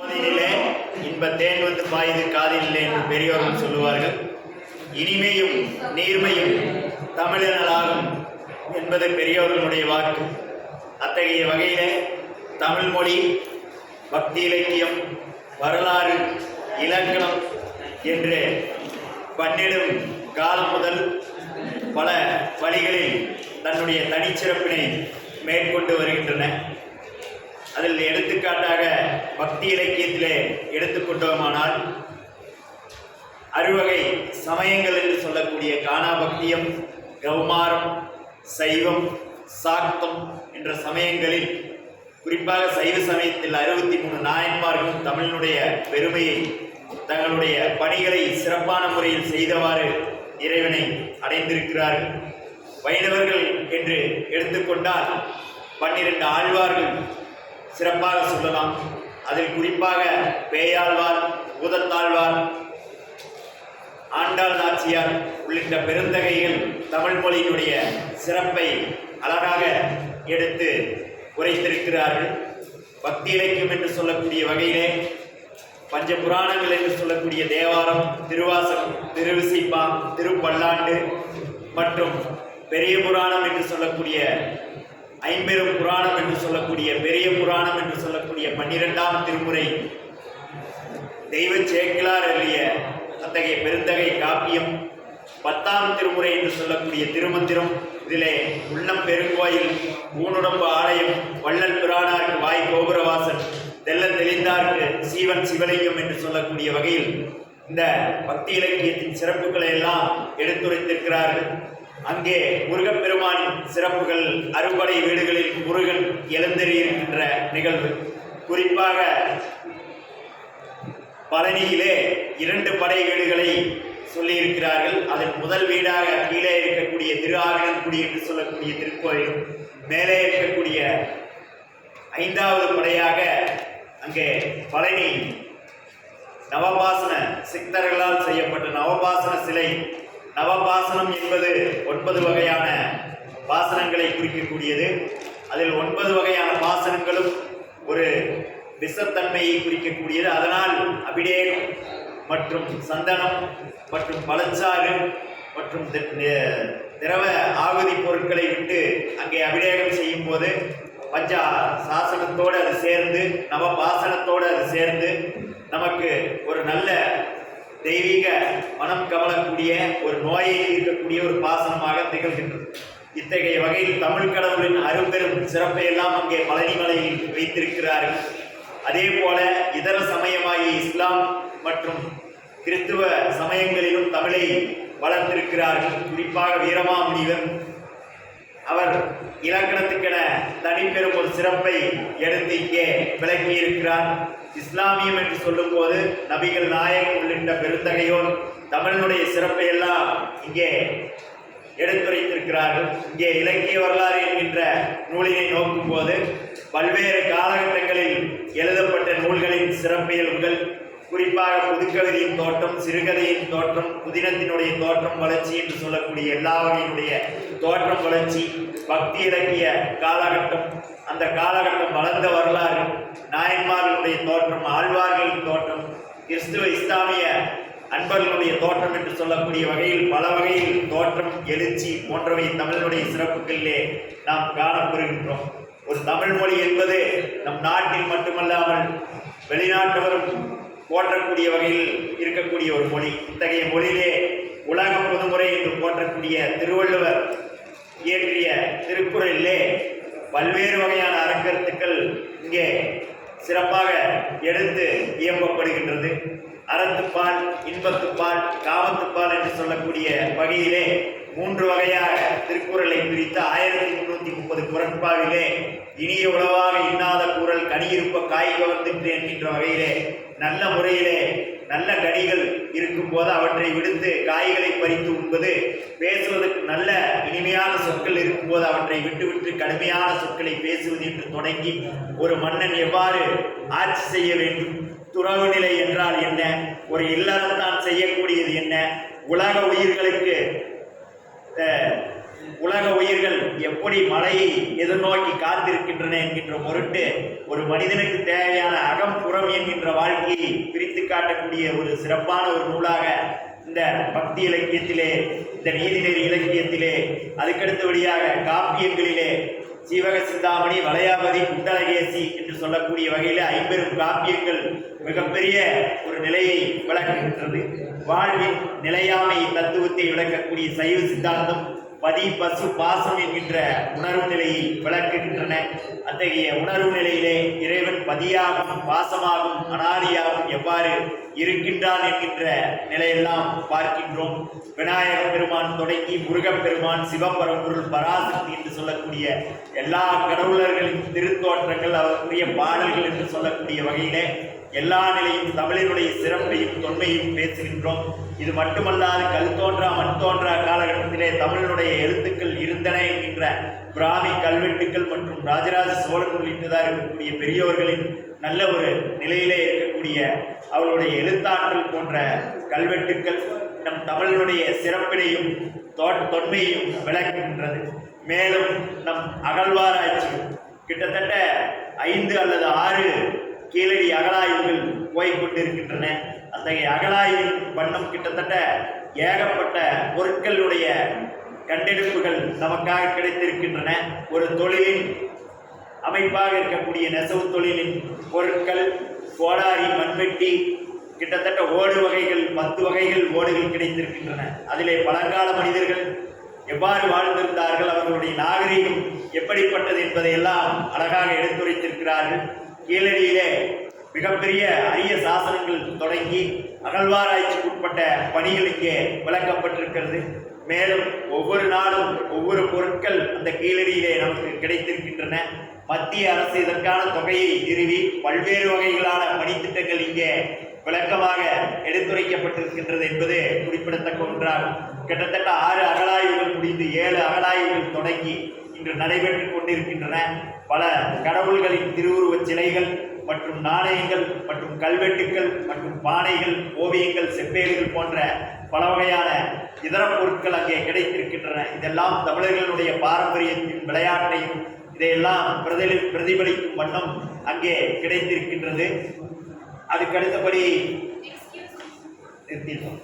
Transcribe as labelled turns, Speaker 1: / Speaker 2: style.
Speaker 1: காதினிலே இன்ப தேன் வந்து பாயுது காதிலே என்று பெரியோர்கள் சொல்லுவார்கள். இனிமையும் நீர்மையும் தமிழனாகும் என்பது பெரியோர்களுடைய வாக்கு. அத்தகைய வகையிலே தமிழ் மொழி பக்தி இலக்கியம் வரலாறு இலக்கணம் என்று பன்னிடும் காலம் முதல் பல வழிகளில் தன்னுடைய தனிச்சிறப்பினை மேற்கொண்டு வருகின்றன. அதில் எடுத்துக்காட்டாக பக்தி இலக்கியத்திலே எடுத்துக்கொண்டோமானால் அறுவகை சமயங்கள் என்று சொல்லக்கூடிய கானா பக்தியம் கௌமாரம் சைவம் சாக்தம் என்ற சமயங்களில் குறிப்பாக சைவ சமயத்தில் அறுபத்தி மூணு நாயன்மார்களும் தமிழனுடைய பெருமையை தங்களுடைய பணிகளை சிறப்பான முறையில் செய்தவாறு இறைவனை அடைந்திருக்கிறார்கள். வைணவர்கள் என்று எடுத்துக்கொண்டால் பன்னிரண்டு ஆழ்வார்கள் சிறப்பாக சொல்லலாம். அதில் குறிப்பாக பேயாழ்வார் பூதத்தாழ்வார் ஆண்டாள் நாச்சியார் உள்ளிட்ட பெருந்தகைகள் தமிழ் மொழியினுடைய சிறப்பை அழகாக எடுத்து உரைத்திருக்கிறார்கள். பக்தி இலக்கியம் என்று சொல்லக்கூடிய வகையிலே பஞ்ச புராணங்கள் என்று சொல்லக்கூடிய தேவாரம் திருவாசகம் திருவிசைப்பா திருப்பல்லாண்டு மற்றும் பெரிய புராணம் என்று சொல்லக்கூடிய ஐம்பெரும் புராணம் என்று சொல்லக்கூடிய பெரிய புராணம் என்று சொல்லக்கூடிய பன்னிரெண்டாம் திருமுறை. தெய்வ சேக்கிலார் எழுதிய அத்தகைய பெருந்தகை காப்பியம். பத்தாம் திருமுறை என்று சொல்லக்கூடிய திருமந்திரம். இதிலே உள்ளம் பெருங்கோயில் ஊனுடம்பு ஆலயம் வள்ளல் பிரானாருக்கு வாய் கோபுரவாசன் தெல்ல தெளிந்தார்க்கு சீவன் சிவலிங்கம் என்று சொல்லக்கூடிய வகையில் இந்த பக்தி இலக்கியத்தின் சிறப்புகளை எல்லாம் எடுத்துரைத்திருக்கிறார்கள். அங்கே முருகப்பெருமான் சிறப்புகள் அறுபடை வீடுகளில் முருகன் எழுந்தறியிருக்கின்ற நிகழ்வு. குறிப்பாக பழனியிலே இரண்டு படை வீடுகளை சொல்லியிருக்கிறார்கள். அதன் முதல் வீடாக கீழே இருக்கக்கூடிய திரு ஆவினன்குடி என்று சொல்லக்கூடிய திருக்கோயிலும் மேலே இருக்கக்கூடிய ஐந்தாவது படையாக அங்கே பழனி நவபாசன சித்தர்களால் செய்யப்பட்ட நவபாசன சிலை. நவபாசனம் என்பது ஒன்பது வகையான பாசனங்களை குறிக்கக்கூடியது. அதில் ஒன்பது வகையான பாசனங்களும் ஒரு விஷத்தன்மையை குறிக்கக்கூடியது. அதனால் அபிடேகம் மற்றும் சந்தனம் மற்றும் பழச்சாறு மற்றும் திரவ ஆகுதி பொருட்களை விட்டு அங்கே அபிடேகம் செய்யும் போது பஞ்ச சாசனத்தோடு அது சேர்ந்து நவபாசனத்தோடு அது சேர்ந்து நமக்கு ஒரு நல்ல தெய்வீக மனம் கவலக்கூடிய ஒரு நோயை இருக்கக்கூடிய ஒரு பாசனமாக திகழ்கின்றது. இத்தகைய வகையில் தமிழ் கடவுளின் அரும்பெரும் சிறப்பை எல்லாம் அங்கே பழனி மலையில் வைத்திருக்கிறார்கள். அதே போல இதர சமயமாகிய இஸ்லாம் மற்றும் கிறிஸ்துவ சமயங்களிலும் தமிழை வளர்த்திருக்கிறார்கள். குறிப்பாக வீரமாமுனிவர் அவர் இலக்கணத்துக்கென தனிப்பெரும் ஒரு சிறப்பை எடுத்து இங்கே விளக்கி இருக்கிறார் இஸ்லாமியம் என்று சொல்லும்போது நபிகள் நாயகம் உள்ளிட்ட பெருந்தகையோர் தமிழனுடைய சிறப்பை எல்லாம் இங்கே எடுத்துரைத்திருக்கிறார்கள். இங்கே இலக்கிய வரலாறு என்கின்ற நூலினை நோக்கும்போது பல்வேறு காலகட்டங்களில் எழுதப்பட்ட நூல்களின் சிறப்பியல்புகள் குறிப்பாக புதுக்கவிதையின் தோற்றம் சிறுகதையின் தோற்றம் புதினத்தினுடைய தோற்றம் வளர்ச்சி என்று சொல்லக்கூடிய எல்லா வகையினுடைய தோற்றம் வளர்ச்சி பக்தி இலக்கிய காலகட்டம். அந்த காலகட்டம் வளர்ந்த வரலாறு நாயன்மார்களுடைய தோற்றம் ஆழ்வார்களின் தோற்றம் கிறிஸ்துவ இஸ்லாமிய அன்பர்களுடைய தோற்றம் என்று சொல்லக்கூடிய வகையில் பல வகையில் தோற்றம் எழுச்சி போன்றவை தமிழனுடைய சிறப்புகளிலே நாம் காணப்பெறுகின்றோம் ஒரு தமிழ் மொழி என்பது நம் நாட்டில் மட்டுமல்லாமல் வெளிநாட்டவரும் போற்றக்கூடிய வகையில் இருக்கக்கூடிய ஒரு மொழி. இத்தகைய மொழியிலே உலக பொதுமுறை என்று போற்றக்கூடிய திருவள்ளுவர் இயற்றிய திருக்குறளிலே பல்வேறு வகையான அறக்கருத்துக்கள் இங்கே சிறப்பாக எடுத்து இயம்பப்படுகின்றது. அறத்துப்பால் இன்பத்துப்பால் காமத்துப்பால் என்று சொல்லக்கூடிய வகையிலே மூன்று வகையாக திருக்குறளை பிரித்த ஆயிரத்தி முன்னூற்றி முப்பது குரட்பாவிலே இனிய உளவாக இன்னாத கூறல் கனியிருப்ப காய் கவர்ந்துட்டு என்கின்ற வகையிலே நல்ல முறையிலே நல்ல கனிகள் இருக்கும்போது அவற்றை விடுத்து காய்களை பறித்து உண்பது. பேசுவதற்கு நல்ல இனிமையான சொற்கள் இருக்கும்போது அவற்றை விட்டுவிட்டு கடுமையான சொற்களை பேசுவது என்று தொடங்கி ஒரு மன்னன் எவ்வாறு ஆட்சி செய்ய வேண்டும்? துறவு நிலை என்றால் என்ன? ஒரு இல்லறத்தான் செய்யக்கூடியது என்ன? உலக உயிர்களுக்கு உலக உயிர்கள் எப்படி மழையை எதிர்நோக்கி காத்திருக்கின்றன என்கின்ற பொருட்டு ஒரு மனிதனுக்கு தேவையான அகம் புறம் என்கின்ற வாழ்க்கையை பிரித்து காட்டக்கூடிய ஒரு சிறப்பான ஒரு நூலாக இந்த பக்தி இலக்கியத்திலே இந்த நீதிநெறி இலக்கியத்திலே அதுக்கடுத்தபடியாக காப்பியங்களிலே சீவக சிந்தாமணி வளையாபதி குண்டலகேசி என்று சொல்லக்கூடிய வகையில் ஐம்பெரும் காப்பியங்கள் மிகப்பெரிய ஒரு நிலையை விளக்குகின்றது. வாழ்வின் நிலையாமை தத்துவத்தை விளக்கக்கூடிய சைவ சித்தாந்தம் பதி பசு பாசம் என்கின்ற உணர்வு நிலையை விளக்குகின்றன. அத்தகைய உணர்வு நிலையிலே இறைவன் பதியாகவும் பாசமாகவும் அனாதியாகவும் எவ்வாறு இருக்கின்றான் என்கின்ற நிலையெல்லாம் பார்க்கின்றோம். விநாயக பெருமான் தொடங்கி முருகப்பெருமான் சிவபரம்பொருள் பராசக்தி என்று சொல்லக்கூடிய எல்லா கடவுளர்களின் திருத்தோற்றங்கள் அவருக்குரிய பாடல்கள் என்று சொல்லக்கூடிய வகையிலே எல்லா நிலையும் தமிழருடைய சிறப்பையும் தொன்மையும் பேசுகின்றோம். இது மட்டுமல்லாது கல் தோன்றா மண் தோன்றா காலகட்டத்திலே தமிழனுடைய எழுத்துக்கள் இருந்தன என்கின்ற பிராமி கல்வெட்டுக்கள் மற்றும் ராஜராஜ சோழன் உள்ளிட்டதாக இருக்கக்கூடிய பெரியோர்களின் நல்ல ஒரு நிலையிலே இருக்கக்கூடிய அவர்களுடைய எழுத்தாற்றல் போன்ற கல்வெட்டுக்கள் நம் தமிழினுடைய சிறப்பினையும் தொன்மையையும் விளக்குகின்றது. மேலும் நம் அகழ்வாராய்ச்சி கிட்டத்தட்ட ஐந்து அல்லது ஆறு கீழடி அகலாய்வுகள் போய்கொண்டிருக்கின்றன அத்தகைய அகழாய்வின் வண்ணம் கிட்டத்தட்ட ஏகப்பட்ட பொருட்களுடைய கண்டெடுப்புகள் நமக்காக கிடைத்திருக்கின்றன. ஒரு தொழிலின் அமைப்பாக இருக்கக்கூடிய நெசவு தொழிலின் பொருட்கள் கோடாரி மண்வெட்டி கிட்டத்தட்ட ஓடு வகைகள் பத்து வகைகள் ஓடுகள் கிடைத்திருக்கின்றன. அதிலே பழங்கால மனிதர்கள் எவ்வாறு வாழ்ந்திருந்தார்கள் அவர்களுடைய நாகரிகம் எப்படிப்பட்டது என்பதையெல்லாம் அழகாக எடுத்துரைத்திருக்கிறார்கள். கீழடியிலே மிகப்பெரிய அரிய சாசனங்கள் தொடங்கி அகழ்வாராய்ச்சிக்குட்பட்ட பணிகள் இங்கே விளக்கப்பட்டிருக்கிறது. மேலும் ஒவ்வொரு நாளும் ஒவ்வொரு பொருட்கள் அந்த கீழடியிலே நமக்கு கிடைத்திருக்கின்றன. மத்திய அரசு இதற்கான தொகையை நிறுவி பல்வேறு வகைகளான பணித்திட்டங்கள் இங்கே விளக்கமாக எடுத்துரைக்கப்பட்டிருக்கின்றது என்பது குறிப்பிடத்தக்க ஒன்றாகும். கிட்டத்தட்ட ஆறு அகழாய்வுகள் முடிந்து ஏழு அகழாய்வுகள் தொடங்கி இன்று நடைபெற்று கொண்டிருக்கின்றன. பல கடவுள்களின் திருவுருவச் சிலைகள் மற்றும் நாணயங்கள் மற்றும் கல்வெட்டுக்கள் மற்றும் பானைகள் ஓவியங்கள் செப்பேடுகள் போன்ற பல வகையான இதர பொருட்கள் அங்கே கிடைத்திருக்கின்றன. இதெல்லாம் தமிழர்களுடைய பாரம்பரியத்தின் விளையாட்டையும் இதையெல்லாம் பிரதிலி பிரதிபலிக்கும் வண்ணம் அங்கே கிடைத்திருக்கின்றது. அதுக்கு அடுத்தபடி நிறுத்திட்டோம்